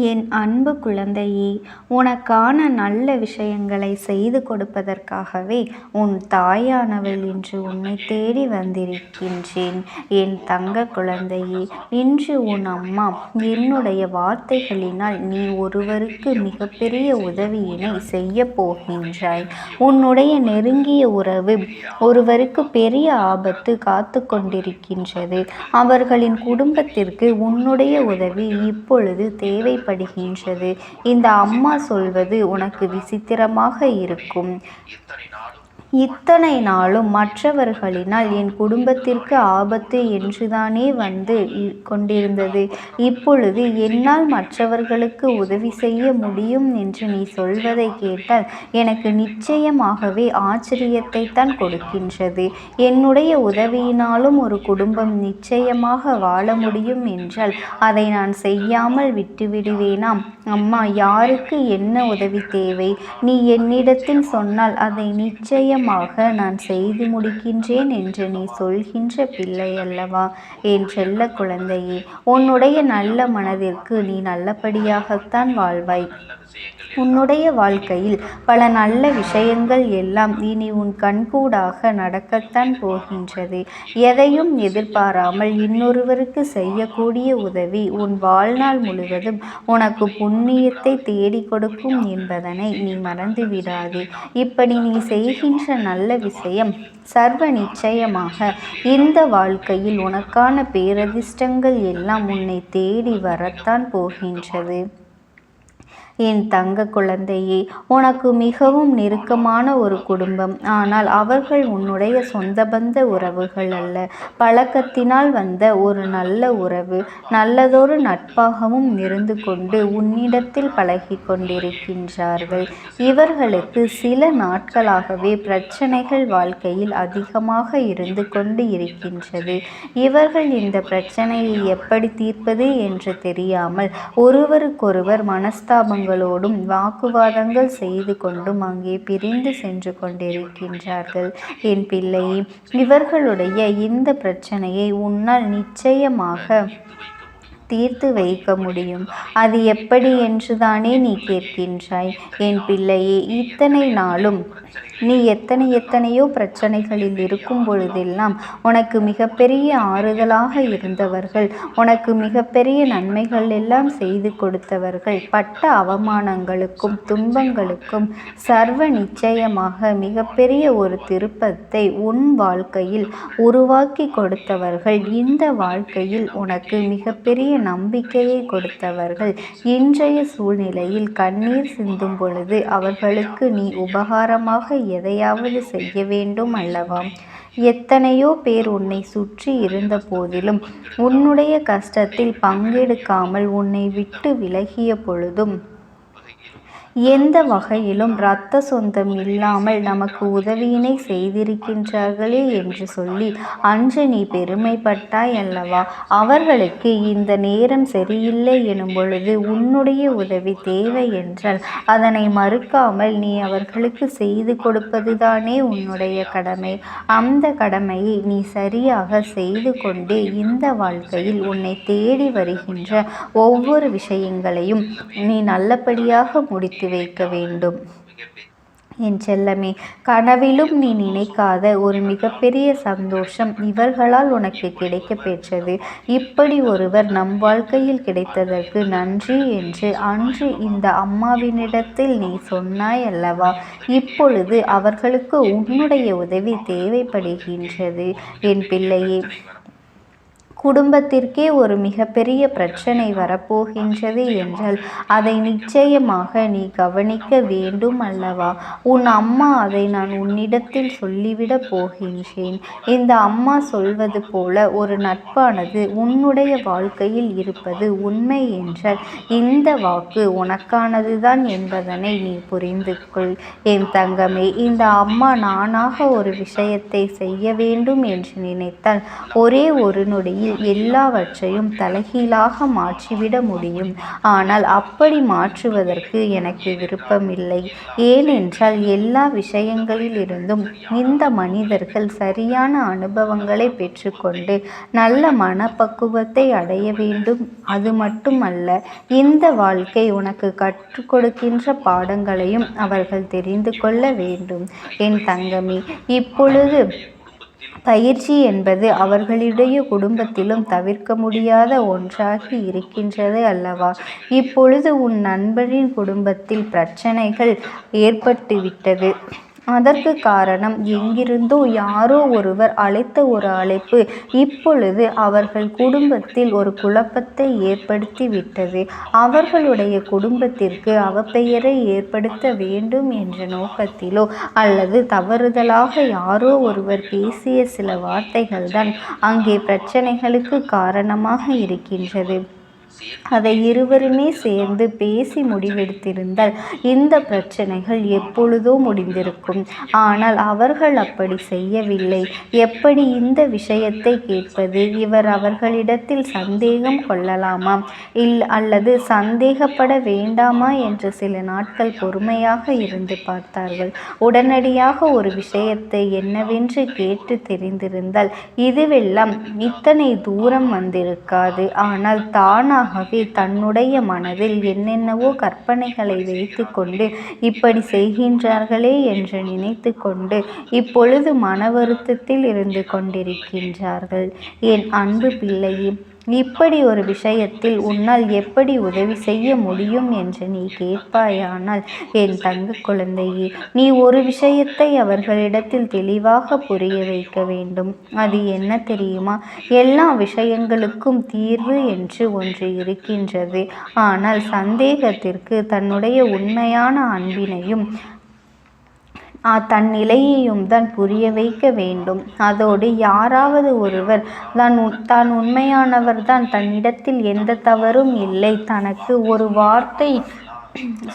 என் அன்பு குழந்தையே உனக்கான நல்ல விஷயங்களை செய்து கொடுப்பதற்காகவே உன் தாயானவள் இன்று உன்னை தேடி வந்திருக்கின்றேன். என் தங்க குழந்தையே இன்று உன் அம்மா என்னுடைய வார்த்தைகளினால் நீ ஒருவருக்கு மிகப்பெரிய உதவியினை செய்ய போகின்றாய். உன்னுடைய நெருங்கிய உறவு ஒருவருக்கு பெரிய ஆபத்து காத்து கொண்டிருக்கின்றது. அவர்களின் குடும்பத்திற்கு உன்னுடைய உதவி இப்பொழுது தேவை தேவைப்படுகின்றது இந்த அம்மா சொல்வது உனக்கு விசித்திரமாக இருக்கும். இத்தனை நாளும் மற்றவர்களினால் என் குடும்பத்திற்கு ஆபத்து என்றுதானே வந்து கொண்டிருந்தது. இப்பொழுது என்னால் மற்றவர்களுக்கு உதவி செய்ய முடியும் என்று நீ சொல்வதை கேட்டால் எனக்கு நிச்சயமாகவே ஆச்சரியத்தை தான் கொடுக்கின்றது. என்னுடைய உதவியினாலும் ஒரு குடும்பம் நிச்சயமாக வாழ முடியும் என்றால் அதை நான் செய்யாமல் விட்டுவிடுவேனாம். அம்மா யாருக்கு என்ன உதவி தேவை? நீ என்னிடத்தில் சொன்னால் அதை நிச்சயம் நிச்சயமாக நான் செய்து முடிக்கின்றேன் என்று நீ சொல்கின்ற பிள்ளை அல்லவா? என் செல்ல குழந்தையே உன்னுடைய நல்ல மனதிற்கு நீ நல்லபடியாகத்தான் வாழ்வாய். உன்னுடைய வாழ்க்கையில் பல நல்ல விஷயங்கள் எல்லாம் இனி உன் கண்கூடாக நடக்கத்தான் போகின்றது. எதையும் எதிர்பாராமல் இன்னொருவருக்கு செய்யக்கூடிய உதவி உன் வாழ்நாள் முழுவதும் உனக்கு புண்ணியத்தை தேடி கொடுக்கும் என்பதனை நீ மறந்துவிடாதே. இப்படி நீ செய்கின்ற நல்ல விஷயம். சர்வ நிச்சயமாக இந்த வாழ்க்கையில் உனக்கான பேரதிர்ஷ்டங்கள் எல்லாம் உன்னை தேடி வரத்தான் போகின்றது. என் தங்க குழந்தையே உனக்கு மிகவும் நெருக்கமான ஒரு குடும்பம். ஆனால் அவர்கள் உன்னுடைய சொந்த பந்த உறவுகள் அல்ல. பழக்கத்தினால் வந்த ஒரு நல்ல உறவு நல்லதொரு நட்பாகவும் இருந்து கொண்டு உன்னிடத்தில் பழகி கொண்டிருக்கின்றார்கள் இவர்களுக்கு சில நாட்களாகவே பிரச்சனைகள் வாழ்க்கையில் அதிகமாக இருந்து கொண்டு இருக்கின்றது. இவர்கள் இந்த பிரச்சனையை எப்படி தீர்ப்பது என்று தெரியாமல் ஒருவருக்கொருவர் மனஸ்தாபங்கள் உங்களோடும் வாக்குவாதங்கள் செய்து கொண்டும் அங்கே பிரிந்து சென்று கொண்டிருக்கின்றார்கள். என் பிள்ளையே இவர்களுடைய இந்த பிரச்சனையை உன்னால் நிச்சயமாக தீர்த்து வைக்க முடியும். அது எப்படி என்றுதானே நீ கேட்கின்றாய். என் பிள்ளையே இத்தனை நாளும் நீ எத்தனை எத்தனையோ பிரச்சனைகளில் இருக்கும் பொழுதெல்லாம் உனக்கு மிகப்பெரிய ஆறுதலாக இருந்தவர்கள் உனக்கு மிகப்பெரிய நன்மைகள் எல்லாம் செய்து கொடுத்தவர்கள் பட்ட அவமானங்களுக்கும் துன்பங்களுக்கும் சர்வ நிச்சயமாக மிகப்பெரிய ஒரு திருப்பத்தை உன் வாழ்க்கையில் உருவாக்கி கொடுத்தவர்கள் இந்த வாழ்க்கையில் உனக்கு மிகப்பெரிய நம்பிக்கையை கொடுத்தவர்கள். இன்றைய சூழ்நிலையில் கண்ணீர் சிந்தும் பொழுது அவர்களுக்கு நீ உபகாரமாக எதையாவது செய்ய வேண்டும் அல்லவா? எத்தனையோ பேர் உன்னை சுற்றி இருந்த போதிலும் உன்னுடைய கஷ்டத்தில் பங்கெடுக்காமல் உன்னை விட்டு விலகிய பொழுதும் எந்த வகையிலும் இரத்த சொந்தம் இல்லாமல் நமக்கு உதவியினை செய்திருக்கின்றார்களே என்று சொல்லி அன்று நீ பெருமைப்பட்டாய் அல்லவா? அவர்களுக்கு இந்த நேரம் சரியில்லை எனும் பொழுது உன்னுடைய உதவி தேவை என்றால் அதனை மறுக்காமல் நீ அவர்களுக்கு செய்து கொடுப்பதுதானே உன்னுடைய கடமை. அந்த கடமையை நீ சரியாக செய்து கொண்டே இந்த வாழ்க்கையில் உன்னை தேடி வருகின்ற ஒவ்வொரு விஷயங்களையும் நீ நல்லபடியாக முடித்து சேர்த்து வைக்க வேண்டும். என் செல்லமே கனவிலும் நீ நினைக்காத ஒரு மிகப்பெரிய சந்தோஷம் இவர்களால் உனக்கு கிடைக்க பெற்றது. இப்படி ஒருவர் நம் வாழ்க்கையில் கிடைத்ததற்கு நன்றி என்று அன்று இந்த அம்மாவினிடத்தில் நீ சொன்னாய் அல்லவா? இப்பொழுது அவர்களுக்கு உன்னுடைய உதவி தேவைப்படுகின்றது. என் பிள்ளையே குடும்பத்திற்கே ஒரு மிகப்பெரிய பிரச்சனை வரப்போகின்றது என்றால் அதை நிச்சயமாக நீ கவனிக்க வேண்டும் அல்லவா? உன் அம்மா அதை நான் உன்னிடத்தில் சொல்லிவிடப் போகின்றேன். இந்த அம்மா சொல்வது போல ஒரு நட்பானது உன்னுடைய வாழ்க்கையில் இருப்பது உண்மை என்றால் இந்த வாக்கு உனக்கானதுதான் என்பதனை நீ புரிந்து கொள் என் தங்கமே இந்த அம்மா நானாக ஒரு விஷயத்தை செய்ய வேண்டும் என்று நினைத்தால் ஒரே ஒரு நொடியில் எல்லாவற்றையும் தலைகீழாக மாற்றிவிட முடியும். ஆனால் அப்படி மாற்றுவதற்கு எனக்கு விருப்பமில்லை. ஏனென்றால் எல்லா விஷயங்களிலிருந்தும் இந்த மனிதர்கள் சரியான அனுபவங்களை பெற்றுக்கொண்டு நல்ல மனப்பக்குவத்தை அடைய வேண்டும். அது மட்டுமல்ல இந்த வாழ்க்கை உனக்கு கற்றுக் கொடுக்கின்ற பாடங்களையும் அவர்கள் தெரிந்து கொள்ள வேண்டும். என் தங்கமே இப்பொழுது பயிற்சி என்பது அவர்களுடைய குடும்பத்திலும் தவிர்க்க முடியாத ஒன்றாகி இருக்கின்றது அல்லவா? இப்பொழுது உன் நண்பரின் குடும்பத்தில் பிரச்சனைகள் ஏற்பட்டுவிட்டது. அதற்கு காரணம் எங்கிருந்தோ யாரோ ஒருவர் அழைத்த ஒரு அழைப்பு. இப்பொழுது அவர்கள் குடும்பத்தில் ஒரு குழப்பத்தை ஏற்படுத்திவிட்டது. அவர்களுடைய குடும்பத்திற்கு அவப்பெயரை ஏற்படுத்த வேண்டும் என்ற நோக்கத்திலோ அல்லது தவறுதலாக யாரோ ஒருவர் பேசிய சில வார்த்தைகள்தான் அங்கே பிரச்சனைகளுக்கு காரணமாக இருக்கின்றது. அதை இருவருமே சேர்ந்து பேசி முடிவெடுத்திருந்தால் இந்த பிரச்சனைகள் எப்பொழுதோ முடிந்திருக்கும். ஆனால் அவர்கள் அப்படி செய்யவில்லை. எப்படி இந்த விஷயத்தை கேட்பது? இவர் அவர்களிடத்தில் சந்தேகம் கொள்ளலாமா? இல் அல்லது சந்தேகப்பட வேண்டாமா என்று சில நாட்கள் பொறுமையாக இருந்து பார்த்தார்கள். உடனடியாக ஒரு விஷயத்தை என்னவென்று கேட்டு தெரிந்திருந்தால் இதுவெல்லாம் இத்தனை தூரம் வந்திருக்காது. ஆனால் தானாக ஆகவே தன்னுடைய மனதில் என்னென்னவோ கற்பனைகளை வைத்து கொண்டு இப்படி செய்கின்றார்களே என்று நினைத்து கொண்டு இப்பொழுது மன வருத்தத்தில் இருந்து கொண்டிருக்கின்றார்கள். என் அன்பு பிள்ளையே இப்படி ஒரு விஷயத்தில் உன்னால் எப்படி உதவி செய்ய முடியும் என்று நீ கேட்பாயானால் என் தங்க குழந்தையே நீ ஒரு விஷயத்தை அவர்களிடத்தில் தெளிவாக புரிய வைக்க வேண்டும். அது என்ன தெரியுமா? எல்லா விஷயங்களுக்கும் தீர்வு என்று ஒன்று இருக்கின்றது. ஆனால் சந்தேகத்திற்கு தன்னுடைய உண்மையான அன்பினையும் தன் நிலையையும் தான் புரிய வைக்க வேண்டும். அதோடு யாராவது ஒருவர் தான் தான் உண்மையானவர் தான் தன்னிடத்தில் எந்த தவறும் இல்லை. தனக்கு ஒரு வார்த்தை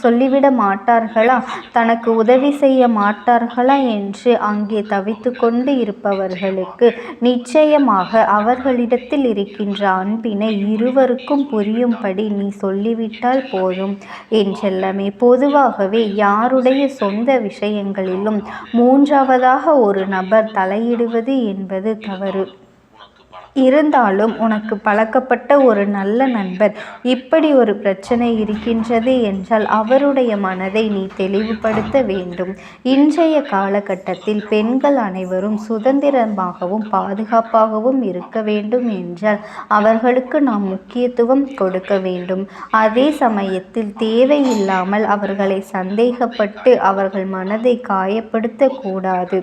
சொல்லிவிட மாட்டார்களா? தனக்கு உதவி செய்ய மாட்டார்களா என்று அங்கே தவித்து கொண்டு இருப்பவர்களுக்கு நிச்சயமாக அவர்களிடத்தில் இருக்கின்ற அன்பினை இருவருக்கும் புரியும்படி நீ சொல்லிவிட்டால் போதும் என்றெல்லாமே. பொதுவாகவே யாருடைய சொந்த விஷயங்களிலும் மூன்றாவதாக ஒரு நபர் தலையிடுவது என்பது தவறு. இருந்தாலும் உனக்கு பழக்கப்பட்ட ஒரு நல்ல நண்பர் இப்படி ஒரு பிரச்சனை இருக்கின்றது என்றால் அவருடைய மனதை நீ தெளிவுபடுத்த வேண்டும். இன்றைய காலகட்டத்தில் பெண்கள் அனைவரும் சுதந்திரமாகவும் பாதுகாப்பாகவும் இருக்க வேண்டும் என்றால் அவர்களுக்கு நாம் முக்கியத்துவம் கொடுக்க வேண்டும். அதே சமயத்தில் தேவையில்லாமல் அவர்களை சந்தேகப்பட்டு அவர்கள் மனதை காயப்படுத்தக்கூடாது.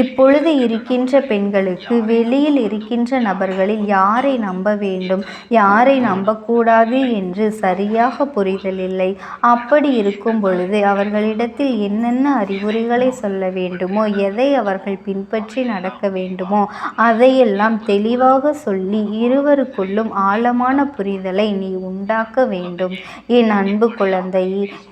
இப்பொழுது இருக்கின்ற பெண்களுக்கு வெளியில் இருக்கின்ற நபர்களில் யாரை நம்ப வேண்டும்? யாரை நம்பக்கூடாது என்று சரியாக புரிதல் இல்லை. அப்படி இருக்கும் பொழுது அவர்களிடத்தில் என்னென்ன அறிவுரைகளை சொல்ல வேண்டுமோ எதை அவர்கள் பின்பற்றி நடக்க வேண்டுமோ அதையெல்லாம் தெளிவாக சொல்லி இருவருக்குள்ளும் ஆழமான புரிதலை நீ உண்டாக்க வேண்டும். என் அன்பு குழந்தை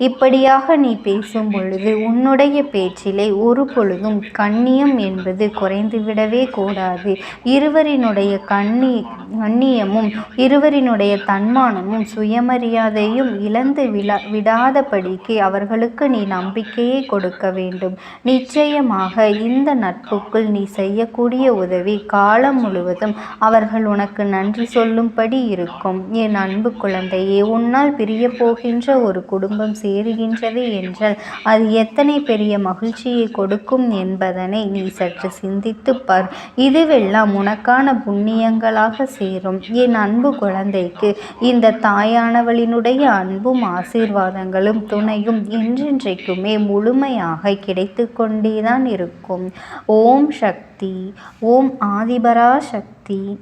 இப்படியாக நீ பேசும் பொழுது உன்னுடைய பேச்சிலே ஒரு பொழுதும் கண்ணியம் என்பது குறைந்துவிடவே கூடாது. இருவரினுடைய கண்ணி கண்ணியமும் இருவரினுடைய தன்மானமும் சுயமரியாதையும் இழந்து விழா விடாதபடிக்கு அவர்களுக்கு நீ நம்பிக்கையை கொடுக்க வேண்டும். நிச்சயமாக இந்த நட்புக்குள் நீ செய்யக்கூடிய உதவி காலம் முழுவதும் அவர்கள் உனக்கு நன்றி சொல்லும்படி இருக்கும். என் அன்பு குழந்தையே உன்னால் பிரிய போகின்ற ஒரு குடும்பம் சேருகின்றது என்றால் அது எத்தனை பெரிய மகிழ்ச்சியை கொடுக்கும் என்பதனை நீ சற்று சிந்தித்துப் பார். இதுவெல்லாம் உனக்கான புண்ணியங்களாக சேரும். என் அன்பு குழந்தைக்கு இந்த தாயானவளினுடைய அன்பும் ஆசீர்வாதங்களும் துணையும் என்றென்றைக்குமே முழுமையாக கிடைத்து கொண்டேதான் இருக்கும். ஓம் சக்தி ஓம் ஆதிபரா சக்தி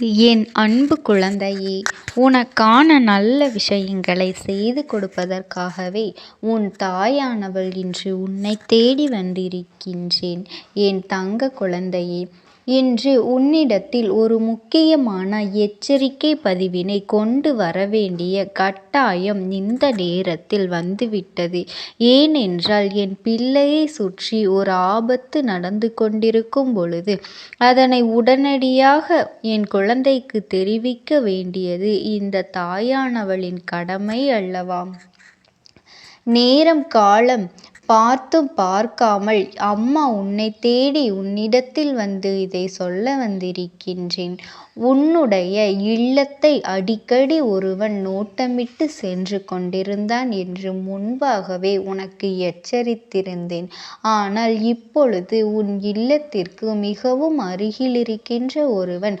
என் அன்பு குழந்தையே உனக்கான நல்ல விஷயங்களை செய்து கொடுப்பதற்காகவே உன் தாயானவள் இன்று உன்னை தேடி வந்திருக்கின்றேன். என் தங்க குழந்தையே இன்று உன்னிடத்தில் ஒரு முக்கியமான எச்சரிக்கை பதிவினை கொண்டு வரவேண்டிய கட்டாயம் இந்த நேரத்தில் வந்துவிட்டது. ஏனென்றால் என் பிள்ளையை சுற்றி ஒரு ஆபத்து நடந்து கொண்டிருக்கும் பொழுது அதனை உடனடியாக என் குழந்தைக்கு தெரிவிக்க வேண்டியது இந்த தாயானவளின் கடமை அல்லவா? நேரம் காலம் பார்த்தும் பார்க்காமல் அம்மா உன்னை தேடி உன்னிடத்தில் வந்து இதை சொல்ல வந்திருக்கின்றேன். உன்னுடைய இல்லத்தை அடிக்கடி ஒருவன் நோட்டமிட்டு சென்று கொண்டிருந்தான் என்று முன்பாகவே உனக்கு எச்சரித்திருந்தேன். ஆனால் இப்பொழுது உன் இல்லத்திற்கு மிகவும் அருகிலிருக்கின்ற ஒருவன்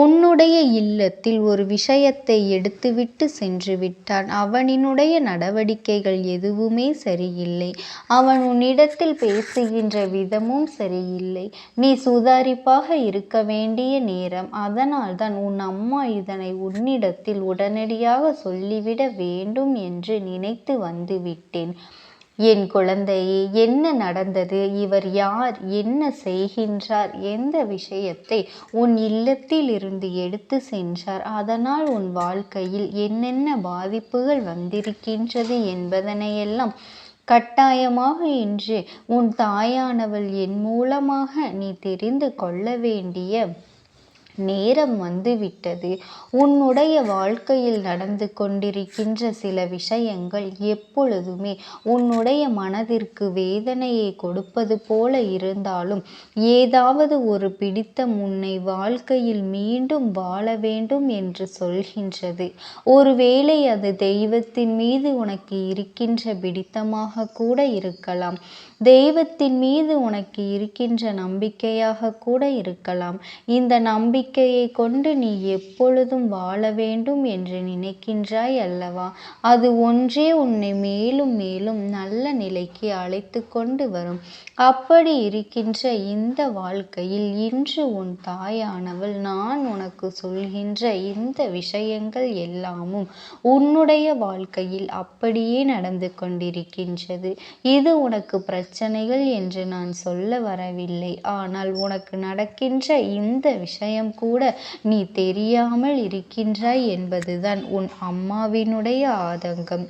உன்னுடைய இல்லத்தில் ஒரு விஷயத்தை எடுத்துவிட்டு சென்றுவிட்டான். அவனினுடைய நடவடிக்கைகள் எதுவுமே சரியில்லை. அவன் உன்னிடத்தில் பேசுகின்ற விதமும் சரியில்லை. நீ சுதாரிப்பாக இருக்க வேண்டிய நேரம். அதனால்தான் உன் அம்மா இதனை உன்னிடத்தில் உடனடியாக சொல்லிவிட வேண்டும் என்று நினைத்து வந்துவிட்டேன். என் குழந்தையே என்ன நடந்தது? இவர் யார்? என்ன செய்கின்றார்? எந்த விஷயத்தை உன் இல்லத்தில் இருந்து எடுத்து சென்றார்? அதனால் உன் வாழ்க்கையில் என்னென்ன பாதிப்புகள் வந்திருக்கின்றது என்பதனையெல்லாம் கட்டாயமாக இன்று உன் தாயானவள் என் மூலமாக நீ தெரிந்து கொள்ள வேண்டிய நேரம் வந்துவிட்டது. உன்னுடைய வாழ்க்கையில் நடந்து கொண்டிருக்கின்ற சில விஷயங்கள் எப்பொழுதுமே உன்னுடைய மனதிற்கு வேதனையை கொடுப்பது போல இருந்தாலும் ஏதாவது ஒரு பிடித்தம் உன்னை வாழ்க்கையில் மீண்டும் வாழ வேண்டும் என்று சொல்கின்றது. ஒருவேளை அது தெய்வத்தின் மீது உனக்கு இருக்கின்ற பிடித்தமாக கூட இருக்கலாம். தெய்வத்தின் மீது உனக்கு இருக்கின்ற நம்பிக்கையாக கூட இருக்கலாம். இந்த நம்பிக்கையை கொண்டு நீ எப்பொழுதும் வாழ வேண்டும் என்று நினைக்கின்றாய் அல்லவா? அது ஒன்றே உன்னை மேலும் மேலும் நல்ல நிலைக்கு அழைத்து கொண்டு வரும். அப்படி இருக்கின்ற இந்த வாழ்க்கையில் இன்று உன் தாயானவள் நான் உனக்கு சொல்கின்ற இந்த விஷயங்கள் எல்லாமும் உன்னுடைய வாழ்க்கையில் அப்படியே நடந்து கொண்டிருக்கின்றது. இது உனக்கு பிரச்சனைகள் என்று நான் சொல்ல வரவில்லை. ஆனால் உனக்கு நடக்கின்ற இந்த விஷயம் கூட நீ தெரியாமல் இருக்கின்றாய் என்பதுதான் உன் அம்மாவினுடைய ஆதங்கம்.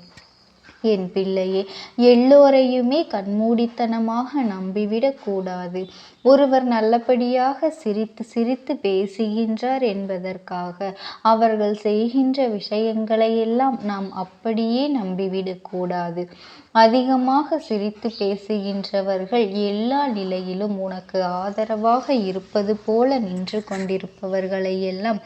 என் பிள்ளையே எல்லோரையுமே கண்மூடித்தனமாக நம்பிவிடக்கூடாது ஒருவர் நல்லபடியாக சிரித்து சிரித்து பேசுகின்றார் என்பதற்காக அவர்கள் செய்கின்ற விஷயங்களையெல்லாம் நாம் அப்படியே நம்பிவிடக்கூடாது அதிகமாக சிரித்து பேசுகின்றவர்கள் எல்லா நிலையிலும் உனக்கு ஆதரவாக இருப்பது போல நின்று கொண்டிருப்பவர்களையெல்லாம்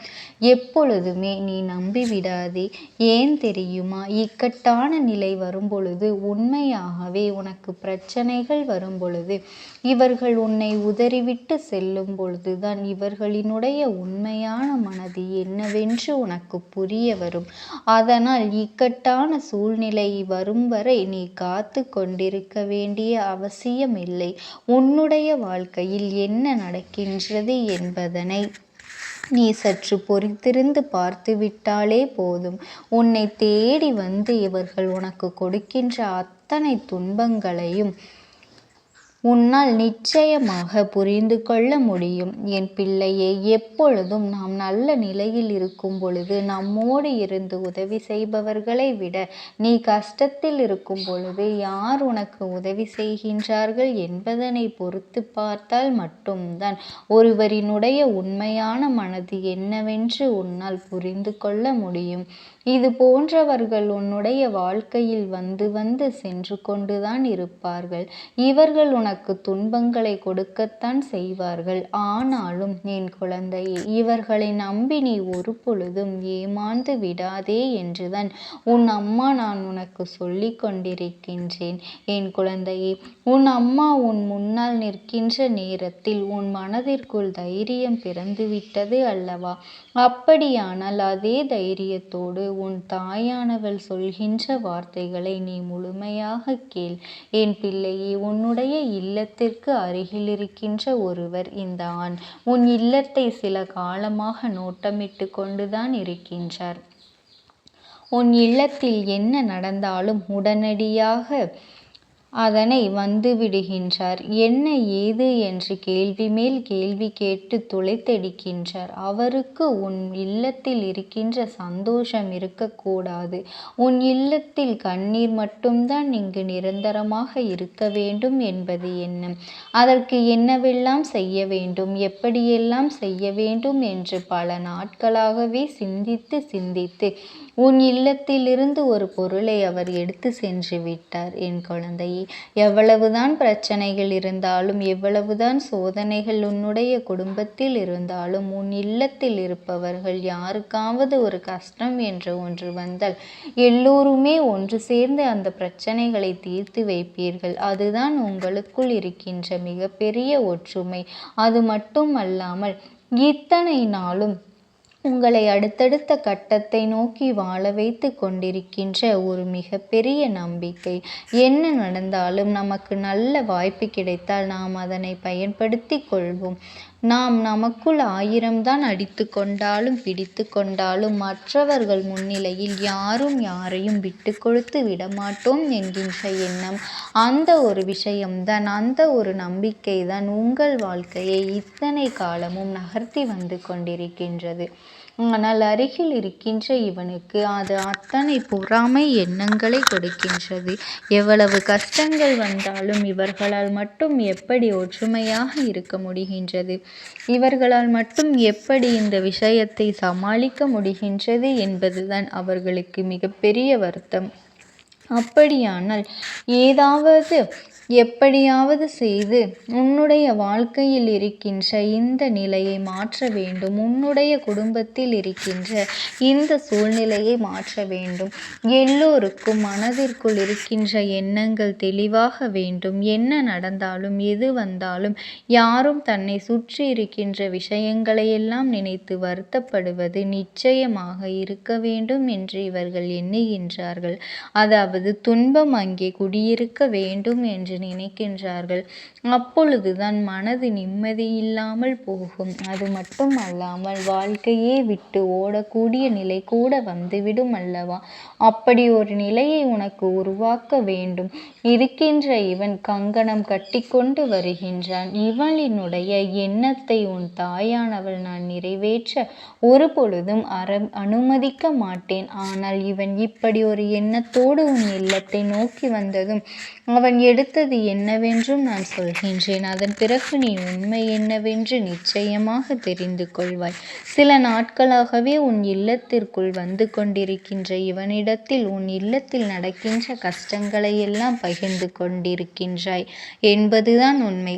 எப்பொழுதுமே நீ நம்பிவிடாதே. ஏன் தெரியுமா? இக்கட்டான நிலை வரும்பொழுது உண்மையாகவே உனக்கு பிரச்சனைகள் வரும்பொழுது இவர்கள் உன்னை உதறிவிட்டு செல்லும் பொழுதுதான் இவர்களினுடைய உண்மையான மனது என்னவென்று உனக்கு புரிய வரும். அதனால் இக்கட்டான சூழ்நிலை வரும் வரை நீ காத்து கொண்டிருக்க வேண்டிய அவசியமில்லை. உன்னுடைய வாழ்க்கையில் என்ன நடக்கின்றது என்பதனை நீ சற்று பொறித்திருந்து பார்த்துவிட்டாலே போதும். உன்னை தேடி வந்து இவர்கள் உனக்கு கொடுக்கின்ற அத்தனை துன்பங்களையும் உன்னால் நிச்சயமாக புரிந்து கொள்ள முடியும். என் பிள்ளையே எப்பொழுதும் நாம் நல்ல நிலையில் இருக்கும் பொழுது நம்மோடு இருந்து உதவி செய்பவர்களை விட நீ கஷ்டத்தில் இருக்கும் பொழுது யார் உனக்கு உதவி செய்கின்றார்கள் என்பதனை பொறுத்து பார்த்தால் மட்டும்தான் ஒருவரினுடைய உண்மையான மனது என்னவென்று உன்னால் புரிந்து கொள்ள முடியும். இது போன்றவர்கள் உன்னுடைய வாழ்க்கையில் வந்து வந்து சென்று கொண்டுதான் இருப்பார்கள். இவர்கள் உனக்கு துன்பங்களை கொடுக்கத்தான் செய்வார்கள். ஆனாலும் என் குழந்தையே இவர்களை நம்பி நீ ஒருபொழுதும் ஏமாந்து விடாதே என்றுதான் உன் அம்மா நான் உனக்கு சொல்லிக் கொண்டிருக்கின்றேன். என் குழந்தையே உன் அம்மா உன் முன்னால் நிற்கின்ற நேரத்தில் உன் மனதிற்குள் தைரியம் பிறந்துவிட்டது அல்லவா? அப்படியானால் அதே தைரியத்தோடு உன் தாயானவள் சொல்கின்ற வார்த்தைகளை நீ முழுமையாக கேள். என் பிள்ளையே உன்னுடைய இல்லத்திற்கு அருகிலிருக்கின்ற ஒருவர் இந்த ஆண். உன் இல்லத்தை சில காலமாக நோட்டமிட்டுக் கொண்டுதான் இருக்கின்றார். உன் இல்லத்தில் என்ன நடந்தாலும் உடனடியாக அதனை வந்துவிடுகின்றார். என்ன ஏது என்று கேள்வி மேல் கேள்வி கேட்டுத் துளைத்தெடுக்கின்றார். அவருக்கு உன் இல்லத்தில் இருக்கின்ற சந்தோஷம் இருக்கக் கூடாது. உன் இல்லத்தில் கண்ணீர் மட்டும்தான் இங்கு நிரந்தரமாக இருக்க வேண்டும் என்பது எண்ணம். அதற்கு என்னவெல்லாம் செய்ய வேண்டும் எப்படியெல்லாம் செய்ய வேண்டும் என்று பல நாட்களாகவே சிந்தித்து சிந்தித்து உன் இல்லத்திலிருந்து ஒரு பொருளை அவர் எடுத்து சென்று விட்டார் என் குழந்தையே. எவ்வளவுதான் பிரச்சனைகள் இருந்தாலும் எவ்வளவுதான் சோதனைகள் உன்னுடைய குடும்பத்தில் இருந்தாலும் உன் இல்லத்தில் இருப்பவர்கள் யாருக்காவது ஒரு கஷ்டம் என்று ஒன்று வந்தால் எல்லோருமே ஒன்று சேர்ந்து அந்த பிரச்சனைகளை தீர்த்து வைப்பீர்கள். அதுதான் உங்களுக்குள் இருக்கின்ற மிகப்பெரிய ஒற்றுமை. அது மட்டும் அல்லாமல் இத்தனை நாளும் உங்களை அடுத்தடுத்த கட்டத்தை நோக்கி வாழ வைத்து கொண்டிருக்கின்ற ஒரு மிகப்பெரிய நம்பிக்கை. என்ன நடந்தாலும் நமக்கு நல்ல வாய்ப்பு கிடைத்தால் நாம் அதனை பயன்படுத்திக் கொள்வோம். நாம் நமக்குள் ஆயிரம்தான் அடித்து கொண்டாலும் பிடித்து கொண்டாலும் மற்றவர்கள் முன்னிலையில் யாரும் யாரையும் விட்டு கொடுத்து விடமாட்டோம் என்கின்ற எண்ணம் அந்த ஒரு விஷயம்தான் அந்த ஒரு நம்பிக்கை தான் உங்கள் வாழ்க்கையை இத்தனை காலமும் நகர்த்தி வந்து கொண்டிருக்கின்றது. ஆனால் அருகில் இருக்கின்ற இவனுக்கு அது அத்தனை பொறாமை எண்ணங்களை கொடுக்கின்றது. எவ்வளவு கஷ்டங்கள் வந்தாலும் இவர்களால் மட்டும் எப்படி ஒற்றுமையாக இருக்க முடிகின்றது? இவர்களால் மட்டும் எப்படி இந்த விஷயத்தை சமாளிக்க முடிகின்றது என்பதுதான் அவர்களுக்கு மிகப்பெரிய வருத்தம். அப்படியானால் ஏதாவது எப்படியாவது செய்து உன்னுடைய வாழ்க்கையில் இருக்கின்ற இந்த நிலையை மாற்ற வேண்டும். உன்னுடைய குடும்பத்தில் இருக்கின்ற இந்த சூழ்நிலையை மாற்ற வேண்டும். எல்லோருக்கும் மனதிற்குள் இருக்கின்ற எண்ணங்கள் தெளிவாக வேண்டும். என்ன நடந்தாலும் எது வந்தாலும் யாரும் தன்னை சுற்றி இருக்கின்ற விஷயங்களையெல்லாம் நினைத்து வருத்தப்படுவது நிச்சயமாக இருக்க வேண்டும் என்று இவர்கள் எண்ணுகின்றார்கள். அதாவது துன்பம் அங்கே குடியிருக்க வேண்டும் என்று நினைக்கின்றார்கள். அப்பொழுதுதான் மனது நிம்மதியில்லாமல் போகும். அது மட்டும் அல்லாமல் வாழ்க்கையே விட்டு ஓடக்கூடிய நிலை கூட வந்துவிடும் அல்லவா? அப்படி ஒரு நிலையை உனக்கு உருவாக்க வேண்டும். இருக்கின்ற இவன் கங்கணம் கட்டிக்கொண்டு வருகின்றான். இவளினுடைய எண்ணத்தை உன் தாயானவள் நான் நிறைவேற்ற ஒரு பொழுதும் அற அனுமதிக்க மாட்டேன். ஆனால் இவன் இப்படி ஒரு எண்ணத்தோடு உன் இல்லத்தை நோக்கி வந்ததும் அவன் எடுத்தது என்னவென்றும் நான் சொல்கின்றேன். அதன் பிறகு நீ உண்மை என்னவென்று நிச்சயமாக தெரிந்து கொள்வாய். சில நாட்களாகவே உன் இல்லத்திற்குள் வந்து கொண்டிருக்கின்ற இவனிடம் இவனிடத்தில் உன் இல்லத்தில் நடக்கின்ற கஷ்டங்களையெல்லாம் பகிர்ந்து கொண்டிருக்கின்றாய் என்பதுதான் உண்மை.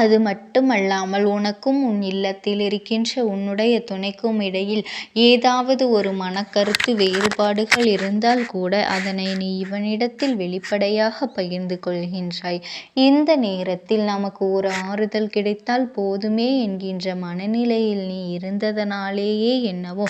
அது மட்டுமல்லாமல் உனக்கும் உன் இல்லத்தில் இருக்கின்ற உன்னுடைய துணைக்கும் இடையில் ஏதாவது ஒரு மனக்கருத்து வேறுபாடுகள் இருந்தால் கூட அதனை நீ இவனிடத்தில் வெளிப்படையாக பகிர்ந்து கொள்கின்றாய். இந்த நேரத்தில் நமக்கு ஒரு ஆறுதல் கிடைத்தால் போதுமே என்கின்ற மனநிலையில் நீ இருந்ததனாலேயே என்னவோ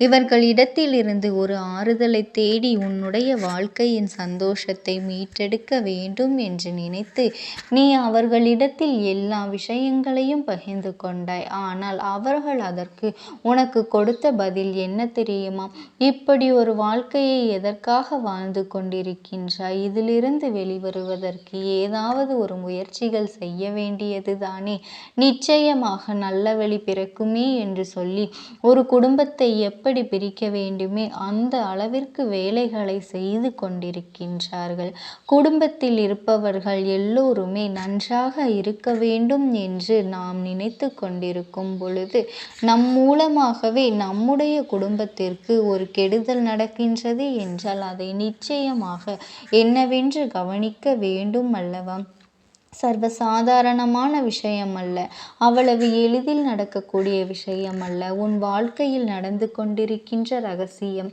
இவர்களிடத்திலிருந்து ஒரு ஆறுதலை தேடி உன்னுடைய வாழ்க்கையின் சந்தோஷத்தை மீட்டெடுக்க வேண்டும் என்று நினைத்து நீ அவர்களிடத்தில் எல்லா விஷயங்களையும் பகிர்ந்து கொண்டாய். ஆனால் அவர்கள் அதற்கு உனக்கு கொடுத்த பதில் என்ன தெரியுமா? இப்படி ஒரு வாழ்க்கையை எதற்காக வாழ்ந்து கொண்டிருக்கின்றாய்? இதிலிருந்து வெளிவருவதற்கு ஏதாவது ஒரு முயற்சிகள் செய்ய வேண்டியதுதானே. நிச்சயமாக நல்ல வழி பிறக்குமே என்று சொல்லி ஒரு குடும்பத்தை எப்படி பிரிக்க வேண்டுமே அந்த அளவிற்கு வேலைகளை செய்து கொண்டிருக்கின்றார்கள். குடும்பத்தில் இருப்பவர்கள் எல்லோருமே நன்றாக இருக்க வேண்டும் என்று நாம் நினைத்து கொண்டிருக்கும் பொழுது நம் மூலமாகவே நம்முடைய குடும்பத்திற்கு ஒரு கெடுதல் நடக்கின்றது என்றால் அதை நிச்சயமாக என்னவென்று கவனிக்க வேண்டும் அல்லவா? சர்வசாதாரணமான அல்ல அவ்வளவு எளிதில் நடக்கக்கூடிய விஷயம் அல்ல உன் வாழ்க்கையில் நடந்து கொண்டிருக்கின்ற ரகசியம்.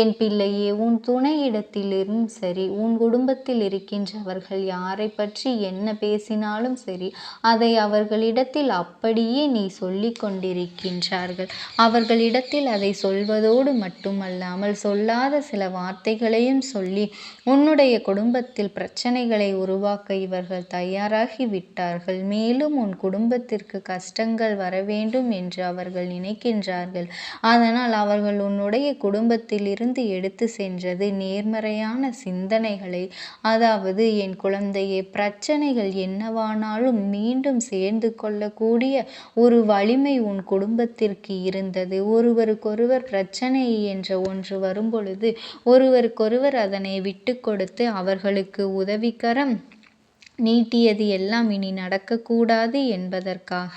என் பிள்ளையே உன் துணையிடத்திலும் சரி உன் குடும்பத்தில் இருக்கின்றவர்கள் யாரை பற்றி என்ன பேசினாலும் சரி அதை அவர்களிடத்தில் அப்படியே நீ சொல்லிக் கொண்டிருக்கின்றார்கள். அவர்களிடத்தில் அதை சொல்வதோடு மட்டுமல்லாமல் சொல்லாத சில வார்த்தைகளையும் சொல்லி உன்னுடைய குடும்பத்தில் பிரச்சனைகளை உருவாக்க இவர்கள் தயார் தயாராகிவிட்டார்கள் மேலும் உன் குடும்பத்திற்கு கஷ்டங்கள் வர வேண்டும் என்று அவர்கள் நினைக்கின்றார்கள். அதனால் அவர்கள் உன்னுடைய குடும்பத்திலிருந்து எடுத்து சென்றது நேர்மறையான சிந்தனைகளை. அதாவது என் குழந்தையே பிரச்சனைகள் என்னவானாலும் மீண்டும் சேர்ந்து கொள்ளக்கூடிய ஒரு வலிமை உன் குடும்பத்திற்கு இருந்தது. ஒருவருக்கொருவர் பிரச்சனை என்ற ஒன்று வரும்பொழுது ஒருவருக்கொருவர் அதனை விட்டு கொடுத்து அவர்களுக்கு உதவிக்கரம் நீட்டியது எல்லாம் இனி நடக்கக்கூடாது என்பதற்காக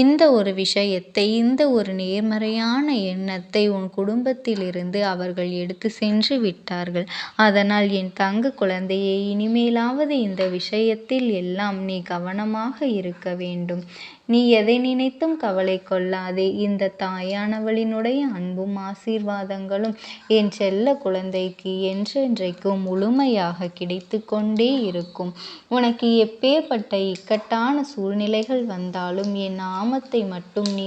இந்த ஒரு விஷயத்தை இந்த ஒரு நேர்மறையான எண்ணத்தை உன் குடும்பத்திலிருந்து அவர்கள் எடுத்து சென்று விட்டார்கள். அதனால் என் தங்க குழந்தையை இனிமேலாவது இந்த விஷயத்தில் எல்லாம் நீ கவனமாக இருக்க வேண்டும். நீ எதை நினைத்தும் கவலை கொள்ளாதே. இந்த தாயானவளினுடைய அன்பும் ஆசீர்வாதங்களும் என் செல்ல குழந்தைக்கு என்றென்றைக்கும் முழுமையாக கிடைத்து கொண்டே இருக்கும். உனக்கு எப்பேற்பட்ட இக்கட்டான சூழ்நிலைகள் வந்தாலும் என் நாமத்தை மட்டும் நீ